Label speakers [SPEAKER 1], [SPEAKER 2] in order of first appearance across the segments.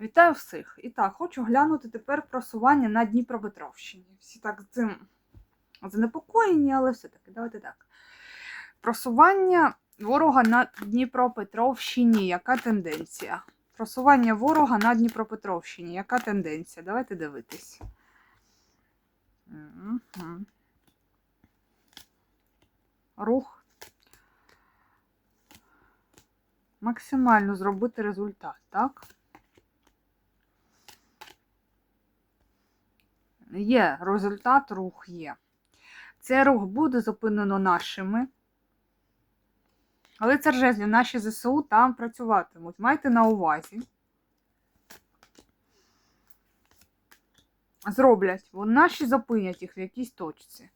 [SPEAKER 1] Вітаю всіх! І так, хочу глянути тепер просування на Дніпропетровщині. Всі так цим занепокоєні, але все-таки, давайте так. Просування ворога на Дніпропетровщині. Яка тенденція? Просування ворога на Дніпропетровщині. Яка тенденція? Давайте дивитись. Рух. Максимально зробити результат, так? Є результат, рух є. Цей рух буде зупинено нашими. Але це жезлі, наші ЗСУ там працюватимуть. Майте на увазі. Зроблять. Бо наші зупинять їх в якійсь точці.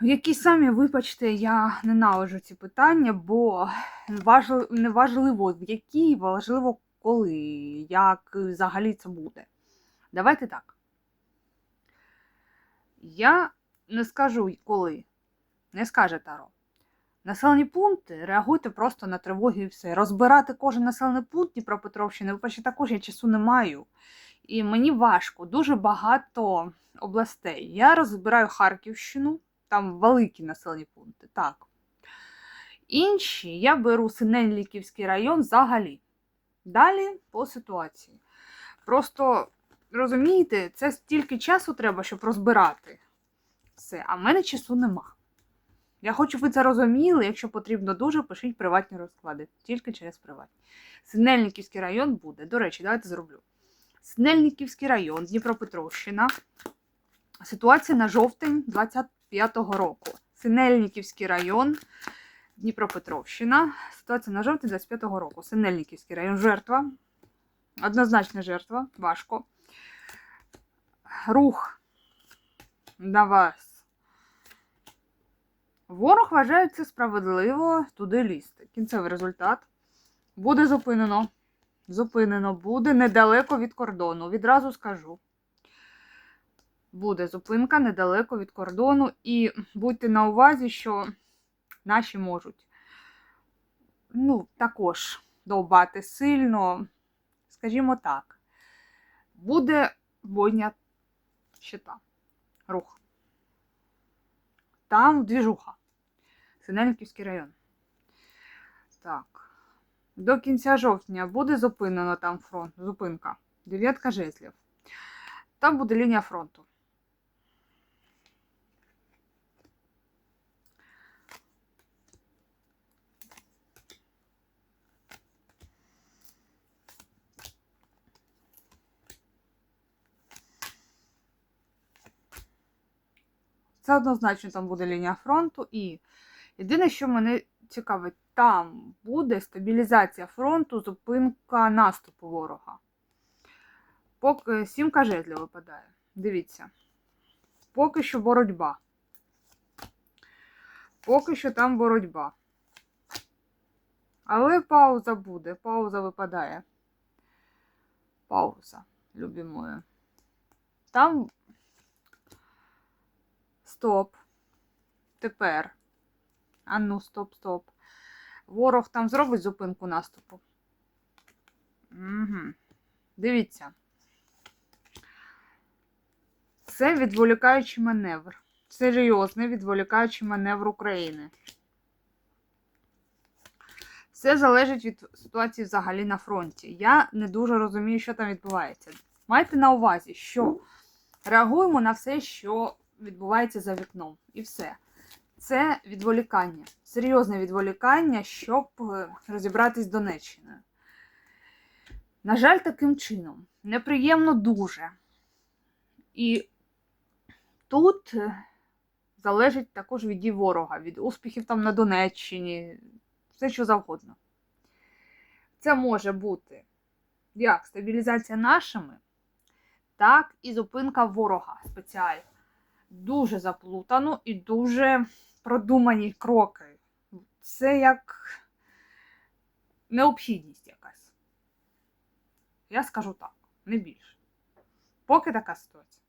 [SPEAKER 1] В якій самі, вибачте, я ненавиджу ці питання, бо важли- не важливо в якій, важливо коли, як взагалі це буде. Давайте так. Я не скажу коли. Не скаже Таро. Населені пункти реагуйте просто на тривоги і все. Розбирати кожен населений пункт Дніпропетровщини, вибачте, також я часу не маю. І мені важко, дуже багато областей. Я розбираю Харківщину, там великі населені пункти. Так. Інші я беру Синельниківський район взагалі. Далі по ситуації. Просто розумієте, це стільки часу треба, щоб розбирати все. А в мене часу нема. Я хочу, щоб ви це розуміли. Якщо потрібно дуже, пишіть приватні розклади. Тільки через приватні. Синельниківський район буде. До речі, давайте зроблю. Синельниківський район, Дніпропетровщина. Ситуація на жовтень 25-го року. Синельниківський район, Дніпропетровщина. Ситуація на жовтень 25-го року. Синельниківський район. Жертва. Однозначна жертва. Важко. Рух на вас. Ворог вважає це справедливо туди лізти. Кінцевий результат буде зупинено. Зупинено буде недалеко від кордону. Відразу скажу. Буде зупинка недалеко від кордону. І будьте на увазі, що наші можуть ну, також довбати сильно, скажімо так, буде бойня щита. Рух. Там двіжуха. Синельниківський район. Так. До кінця жовтня буде зупинено там фронт. Зупинка. Дев'ятка жезлів. Там буде лінія фронту. Це однозначно там буде лінія фронту. І єдине, що мене цікавить, там буде стабілізація фронту, зупинка наступу ворога. Поки сімка жезлів випадає. Дивіться. Поки що боротьба. Поки що там боротьба. Але пауза буде. Пауза випадає. Пауза, любі мої. Там Стоп. Тепер. А ну, стоп, стоп. Ворог там зробить зупинку наступу. Угу. Дивіться. Це відволікаючий маневр. Серйозний відволікаючий маневр України. Все залежить від ситуації взагалі на фронті. Я не дуже розумію, що там відбувається. Майте на увазі, що реагуємо на все, що відбувається за вікном. І все. Це відволікання. Серйозне відволікання, щоб е, розібратись з Донеччиною. На жаль, таким чином. Неприємно дуже. І тут е, залежить також від дій ворога, від успіхів там на Донеччині, все що завгодно. Це може бути як стабілізація нашими, так і зупинка ворога спеціально дуже заплутано і дуже продумані кроки. Це як необхідність якась. Я скажу так, не більше. Поки така ситуація.